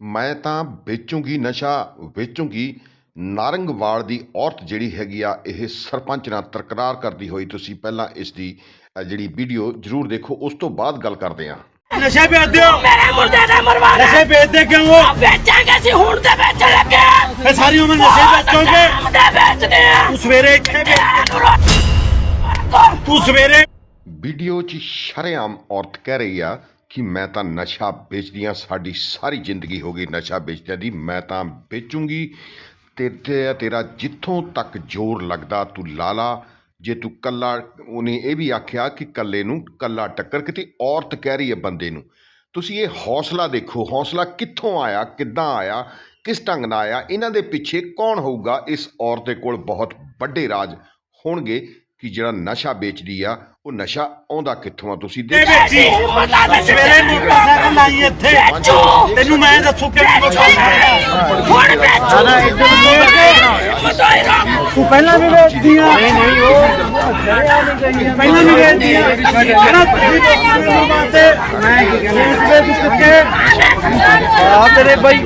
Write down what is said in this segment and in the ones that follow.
ਮੈਂ ਤਾਂ ਵੇਚੂੰਗੀ ਨਸ਼ਾ ਵੇਚੂੰਗੀ ਨਾਰੰਗਵਾਲ ਦੀ ਔਰਤ ਜਿਹੜੀ ਹੈਗੀ ਆ ਇਹ ਸਰਪੰਚ ਨਾਲ ਤਕਰਾਰ ਕਰਦੀ ਹੋਈ ਤੁਸੀਂ ਪਹਿਲਾਂ ਇਸ ਦੀ ਅ, ਜਿਹੜੀ ਵੀਡੀਓ ਜ਼ਰੂਰ ਦੇਖੋ ਉਸ ਤੋਂ ਬਾਅਦ ਗੱਲ ਕਰਦੇ ਹਾਂ। ਨਸ਼ੇ ਵੇਚਦੇ ਹੋ? ਮੇਰੇ ਮੁੰਡੇ ਨੇ ਮਰਵਾਣਾ ਨਸ਼ੇ ਵੇਚਦੇ ਕਿਉਂ ਹੋ? ਵੇਚਾਂਗੇ ਸੀ ਹੁਣ ਤੇ ਵੇਚਣ ਲੱਗੇ ਇਹ ਸਾਰੀ ਉਮਰ ਨਸ਼ੇ ਵੇਚੋਗੇ? ਮੁੰਡੇ ਵੇਚਦੇ ਆ। ਤੂੰ ਸਵੇਰੇ ਇੱਥੇ ਵੇਚ। ਤੂੰ ਸਵੇਰੇ ਵੀਡੀਓ 'ਚ ਸ਼ਰੇਆਮ ਔਰਤ ਕਹਿ ਰਹੀ ਆ ਕਿ ਮੈਂ ਤਾਂ ਨਸ਼ਾ ਵੇਚਦੀਆਂ ਸਾਡੀ ਸਾਰੀ ਜ਼ਿੰਦਗੀ ਹੋ ਗਈ ਨਸ਼ਾ ਵੇਚਦਿਆਂ ਦੀ, ਮੈਂ ਤਾਂ ਵੇਚੂੰਗੀ। ਤੇ ਤੇਰਾ ਜਿੱਥੋਂ ਤੱਕ ਜ਼ੋਰ ਲੱਗਦਾ ਤੂੰ ਲਾ ਲਾ। ਜੇ ਤੂੰ ਕੱਲਾ, ਉਹਨੇ ਇਹ ਵੀ ਆਖਿਆ ਕਿ ਕੱਲੇ ਨੂੰ ਕੱਲਾ ਟੱਕਰ ਕਿਤੇ ਔਰਤ ਕਹਿ ਰਹੀ ਹੈ ਬੰਦੇ ਨੂੰ। ਤੁਸੀਂ ਇਹ ਹੌਸਲਾ ਦੇਖੋ, ਹੌਸਲਾ ਕਿੱਥੋਂ ਆਇਆ, ਕਿੱਦਾਂ ਆਇਆ, ਕਿਸ ਢੰਗ ਨਾਲ ਆਇਆ, ਇਹਨਾਂ ਦੇ ਪਿੱਛੇ ਕੌਣ ਹੋਊਗਾ? ਇਸ ਔਰਤ ਦੇ ਕੋਲ ਬਹੁਤ ਵੱਡੇ ਰਾਜ ਹੋਣਗੇ ਕਿ ਜਿਹੜਾ ਨਸ਼ਾ ਵੇਚਦੀ ਆ ਉਹ ਨਸ਼ਾ ਆਉਂਦਾ ਕਿੱਥੋਂ ਆ ਤੁਸੀਂ ਦੇਖ। ਵੇਚੀ ਸਵੇਰੇ ਮੋਟਰਸਾਈਕਲ ਲਾਈ ਇੱਥੇ। ਤੈਨੂੰ ਮੈਂ ਦੱਸੂ ਕਿ। ਹੁਣ ਤੂੰ ਪਹਿਲਾਂ ਵੀ ਵੇਚਦੀ ਆ ਨਹੀਂ ਨਹੀਂ ਉਹ ਪਹਿਲਾਂ ਵੀ ਵੇਚਦੀ ਆ ਕਹਿੰਦਾ ਤੁਸੀਂ ਬਾਤੇ ਮੈਂ ਕੀ ਕਹਿੰਦਾ ਤੂੰ ਚੁੱਕੇ ਆ? ਤੇਰੇ ਬਾਈ।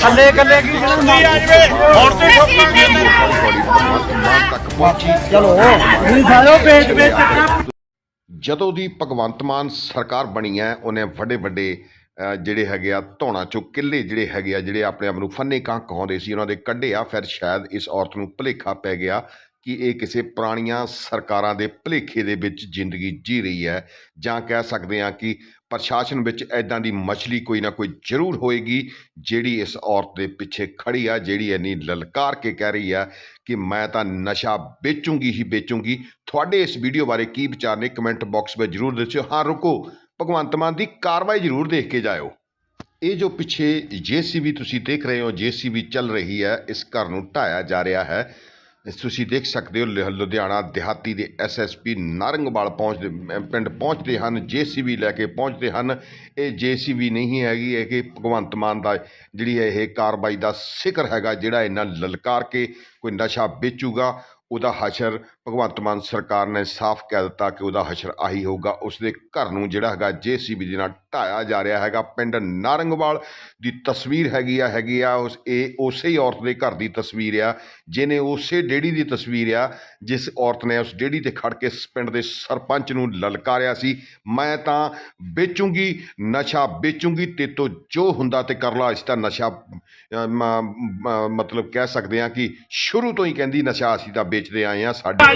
ਕੱਲੇ ਕੱਲੇ ਕੀ ਕਹਿੰਦਾ ਆ ਜਵੇ। ਹੁਣ ਤੇ ਠੋਕਾਂਗੇ ਤੱਕ ਚਲੋ ਨਹੀਂ ਵੇਚ ਜਦੋਂ ਦੀ ਭਗਵੰਤ ਮਾਨ ਸਰਕਾਰ ਬਣੀ ਹੈ ਉਹਨੇ ਵੱਡੇ ਵੱਡੇ ਜਿਹੜੇ ਹੈਗੇ ਆ ਧੌਣਾ ਚੋਂ ਕਿੱਲੇ ਜਿਹੜੇ ਹੈਗੇ ਆ ਜਿਹੜੇ ਆਪਣੇ ਆਪ ਨੂੰ ਫੰਨੇ ਕਾਂ ਕਹਾਉਂਦੇ ਸੀ ਉਹਨਾਂ ਦੇ ਕੱਢੇ ਆ। ਫਿਰ ਸ਼ਾਇਦ ਇਸ ਔਰਤ ਨੂੰ ਭੁਲੇਖਾ ਪੈ ਗਿਆ ਕਿ ਇਹ ਕਿਸੇ ਪੁਰਾਣੀਆਂ ਸਰਕਾਰਾਂ ਦੇ ਭੁਲੇਖੇ ਦੇ ਵਿੱਚ ਜ਼ਿੰਦਗੀ ਜੀ ਰਹੀ ਹੈ। ਜਾਂ ਕਹਿ ਸਕਦੇ ਆ ਕਿ ਪ੍ਰਸ਼ਾਸਨ ਵਿੱਚ ਐਦਾਂ ਦੀ ਮਛਲੀ ਕੋਈ ਨਾ ਕੋਈ ਜ਼ਰੂਰ ਹੋਏਗੀ, ਜਿਹੜੀ ਇਸ ਔਰਤ ਦੇ ਪਿੱਛੇ ਖੜੀ ਆ, ਜਿਹੜੀ ਇੰਨੀ ਲਲਕਾਰ ਕੇ ਕਹਿ ਰਹੀ ਆ ਕਿ ਮੈਂ ਤਾਂ ਨਸ਼ਾ ਵੇਚੂੰਗੀ ਹੀ ਵੇਚੂੰਗੀ। ਤੁਹਾਡੇ ਇਸ ਵੀਡੀਓ ਬਾਰੇ ਕੀ ਵਿਚਾਰ ਨੇ ਕਮੈਂਟ ਬਾਕਸ ਵਿੱਚ ਜਰੂਰ ਦੱਸਿਓ। ਹਾਂ, ਰੁਕੋ। ਭਗਵੰਤ ਮਾਨ ਦੀ ਕਾਰਵਾਈ ਜਰੂਰ ਦੇਖ ਕੇ ਜਾਇਓ। ਇਹ ਜੋ ਪਿੱਛੇ ਜੀਸੀਬੀ ਤੁਸੀਂ ਦੇਖ ਰਹੇ ਹੋ, ਜੀਸੀਬੀ ਚੱਲ ਰਹੀ ਹੈ, ਇਸ ਘਰ ਨੂੰ ਢਾਇਆ ਜਾ ਰਿਹਾ ਹੈ। ਤੁਸੀਂ ਦੇਖ ਸਕਦੇ ਹੋ ਲੁਧਿਆਣਾ ਦਿਹਾਤੀ ਦੇ ਐਸਐਸਪੀ ਨਾਰੰਗਵਾਲ ਪਹੁੰਚਦੇ ਪਿੰਡ ਪਹੁੰਚਦੇ ਹਨ, ਜੀਸੀਬੀ ਲੈ ਕੇ ਪਹੁੰਚਦੇ ਹਨ। ਇਹ ਜੀਸੀਬੀ ਨਹੀਂ ਹੈਗੀ, ਇਹ ਕਿ ਭਗਵੰਤ ਮਾਨ ਦਾ ਜਿਹੜੀ ਇਹ ਕਾਰਵਾਈ ਦਾ ਸਿਕਰ ਹੈਗਾ, ਜਿਹੜਾ ਇਹਨਾਂ ਲਲਕਾਰ ਕੇ ਕੋਈ ਨਸ਼ਾ ਵੇਚੂਗਾ, ਉਹਦਾ ਹਸ਼ਰ ਭਗਵੰਤ ਮਾਨ ਸਰਕਾਰ ਨੇ ਸਾਫ਼ ਕਹਿ ਦਿੱਤਾ ਕਿ ਉਹਦਾ ਹਸ਼ਰ ਆਹੀ ਹੋਊਗਾ। ਉਸ ਦੇ ਘਰ ਨੂੰ ਜਿਹੜਾ ਹੈਗਾ ਜੀਸੀਬੀ ਦੇ ਨਾਲ ਢਾਇਆ ਜਾ ਰਿਹਾ ਹੈਗਾ। ਪਿੰਡ ਨਾਰੰਗਵਾਲ ਦੀ ਤਸਵੀਰ ਹੈਗੀ ਆ ਹੈਗੀ ਆ। ਉਸ, ਇਹ ਉਸੇ ਹੀ ਔਰਤ ਦੇ ਘਰ ਦੀ ਤਸਵੀਰ ਆ, ਜਿਹਨੇ ਉਸੇ ਡੇੜੀ ਦੀ ਤਸਵੀਰ ਆ, ਜਿਸ ਔਰਤ ਨੇ ਉਸ ਡੇੜੀ ਤੇ ਖੜ ਕੇ ਪਿੰਡ ਦੇ ਸਰਪੰਚ ਨੂੰ ਲਲਕਾਰਿਆ ਸੀ। ਮੈਂ ਤਾਂ ਵੇਚੂੰਗੀ, ਨਸ਼ਾ ਵੇਚੂੰਗੀ ਤੇ ਤੋਂ ਜੋ ਹੁੰਦਾ ਤੇ ਕਰ ਲਾ। ਇਸ ਤਾਂ ਨਸ਼ਾ ਮ- ਮਤਲਬ ਕਹਿ ਸਕਦੇ ਆ ਕਿ ਸ਼ੁਰੂ ਤੋਂ ਹੀ ਕਹਿੰਦੀ ਨਸ਼ਾ ਅਸੀਂ ਤਾਂ ਵੇਚਦੇ ਆਏ ਆ, ਸਾਡੇ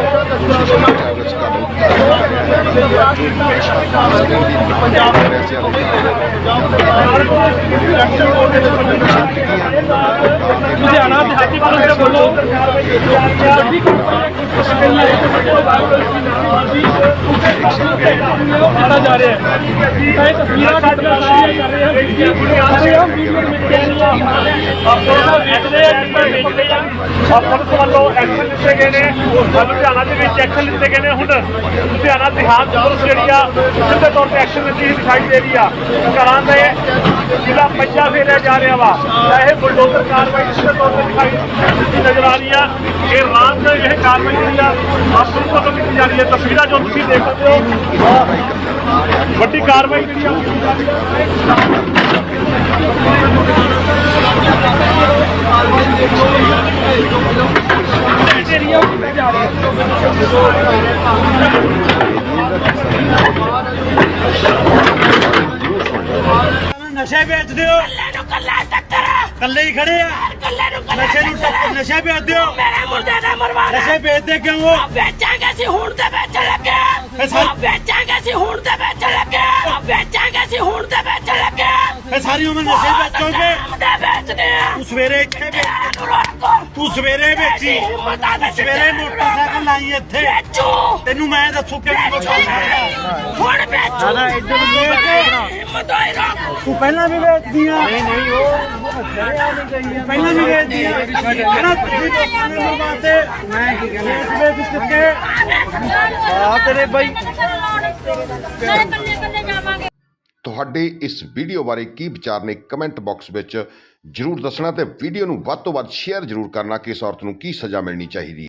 করে ਪੰਜਾਬ ਲੁਧਿਆਣਾ ਦਿਹਾਤੀ ਵਾਲੇ ਸੇ ਬੋਲੋ ਮਾਰਾ ਜਾ ਰਿਹਾ ਹੈ ਇਹ ਤਸਵੀਰਾਂ ਕੱਢ ਕੇ ਸਾਰੀਆਂ ਕਰ ਰਹੇ ਹਨ ਵੀਡੀਓ ਵਿੱਚ ਕਹਿੰਦੇ ਆ ਆਪਣਾ ਆ ਕਿੰਨਾ ਵੇਚਦੇ ਆ ਆਪਾਂ ਵੱਲੋਂ ਐਕਸ਼ਨ ਲਿੱਤੇ ਗਏ ਨੇ ਲੁਧਿਆਣਾ ਦੇ ਵਿੱਚ ਐਕਸ਼ਨ ਲਿੱਤੇ ਗਏ ਨੇ ਹੁਣ ਲੁਧਿਆਣਾ ਦਿਹਾਤ ਪੁਲਿਸ ਜਿਹੜੀ ਆ ਸਿੱਧੇ ਤੌਰ ਤੇ ਐਕਸ਼ਨ ਲੈਂਦੀ ਹੋਈ ਦਿਖਾਈ ਦੇ ਰਹੀ ਆ ਘਰਾਂ ਦੇ ਜਿਹੜਾ ਪੰਜਾ ਫੇਰਿਆ ਜਾ ਰਿਹਾ ਵਾ ਚਾਹੇ ਬੁਲਡੋਜ਼ਰ ਕਾਰਵਾਈ ਸਿੱਧੇ ਤੌਰ ਤੇ ਦਿਖਾਈ ਦਿੱਤੀ ਨਜ਼ਰ ਆ ਰਹੀ ਆ ਇਹ ਰਾਤ ਨੂੰ ਇਹ ਕਾਰਵਾਈ ਜਿਹੜੀ ਆ ਆਪਣੀ ਵੱਲੋਂ ਕੀਤੀ ਜਾ ਰਹੀ ਹੈ ਤਸਵੀਰਾਂ ਜੋ ਤੁਸੀਂ ਦੇਖ ਸਕਦੇ ਹੋ ਅਹ ਵੱਡੀ ਕਾਰਵਾਈ ਜਿਹੜੀ ਆ ਕੀਤੀ ਜਾ ਰਹੀ ਹੈ ਨਸ਼ਾ ਵੇਚਦੇ ਹੋ? ਕੱਲੇ ਨੂੰ ਕੱਲਾ ਟੱਕਰ ਕੱਲੇ ਹੀ ਖੜੇ ਆ? ਕੱਲੇ ਨੂੰ ਕੱਲਾ ਨਸ਼ੇ ਨੂੰ ਟੱਕਰ ਨਸ਼ੇ ਵੇਚਦੇ ਹੋ? ਮੇਰੇ ਮੁੰਡੇ ਨੇ ਮਰਵਾਣਾ ਨਸ਼ੇ ਵੇਚਦੇ ਕਿਉਂ ਹੋ? ਵੇਚਾਂਗੇ ਸੀ ਹੁਣ ਤੇ ਵੇਚਣ ਲੱਗੇ ਇਹ ਸਾ- ਵੇਚਾਂਗੇ ਸੀ ਹੁਣ ਤੇ ਵੇਚਣ ਲੱਗੇ ਵੇਚਾਂਗੇ ਸੀ ਹੁਣ ਤੇ ਵੇਚਣ ਲੱਗੇ ਇਹ ਸਾਰੀ ਉਮਰ ਨਸ਼ੇ ਵੇਚੋਗੇ? ਵੇਚਦੇ ਆ ਸਵੇਰੇ ਇੱਥੇ ਵੇਚ ਤੂੰ ਸਵੇਰੇ ਵੇਚੀ ਸਵੇਰੇ ਮੋਟਰਸਾਈਕਲ ਲਾਈ ਇੱਥੇ। ਵੇਚੂ। ਤੈਨੂੰ ਮੈਂ ਦੱਸੂ ਕਿ ਹੁਣ ਵੇਚੂ। ਇੱਧਰ ਦੇਖ ਹਕੂਮਤ ਹੋਈ ਰੋਕ ਤੂੰ ਪਹਿਲਾਂ ਵੀ ਵੇਚਦੀਆਂ। ਨਹੀਂ ਨਹੀਂ ਉਹ ਪਹਿਲਾਂ ਵੀ ਵੇਚਦੀਆਂ। ਕਹਿੰਦਾ ਤੁਸੀਂ ਲੋਕਾਂ ਨੇ ਮਰਵਾਤੇ ਮੈਂ ਕੀ ਕਹਿੰਦਾ ਵੇਚ ਵੇਚ ਚੁੱਕੇ। ਆ ਤੇਰੇ ਬਾਈ। ਨਾਲੇ ਕੱਲੇ ਕੱਲੇ ਜਾਵਾਂਗੇ। ਤੁਹਾਡੇ ਇਸ ਵੀਡੀਓ ਬਾਰੇ ਕੀ ਵਿਚਾਰ ਨੇ ਕਮੈਂਟ ਬਾਕਸ ਵਿੱਚ? ਜਰੂਰ ਦੱਸਣਾ ਤੇ ਵੀਡੀਓ ਨੂੰ ਵੱਧ ਤੋਂ ਵੱਧ ਸ਼ੇਅਰ ਜਰੂਰ ਕਰਨਾ ਕਿ ਇਸ ਔਰਤ ਨੂੰ ਕੀ ਸਜ਼ਾ ਮਿਲਣੀ ਚਾਹੀਦੀ ਹੈ।